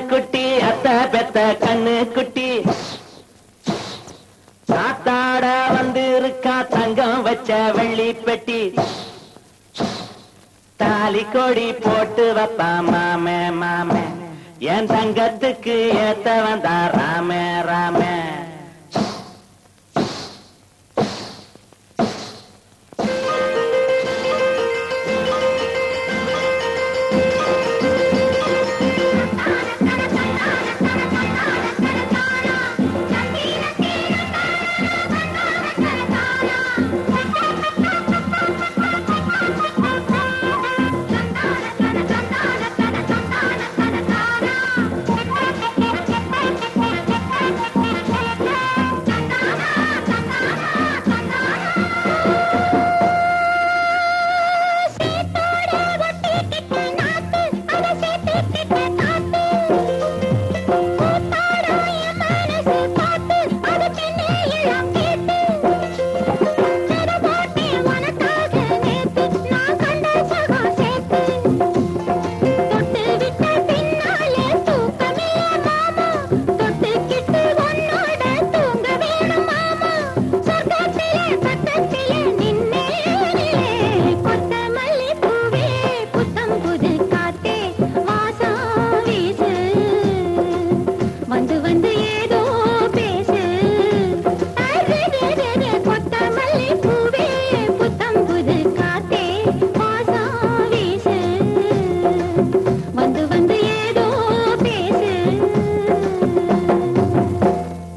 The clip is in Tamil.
குட்டி அத்த பெத்த கண்ணு குட்டி. சாத்தாட வந்து இருக்கா தங்கம் வச்ச வெள்ளி பெட்டி. தாலி கொடி போட்டு வப்பா மாமே மாமே. என் தங்கத்துக்கு ஏத்த வந்தா ராமே ராமே.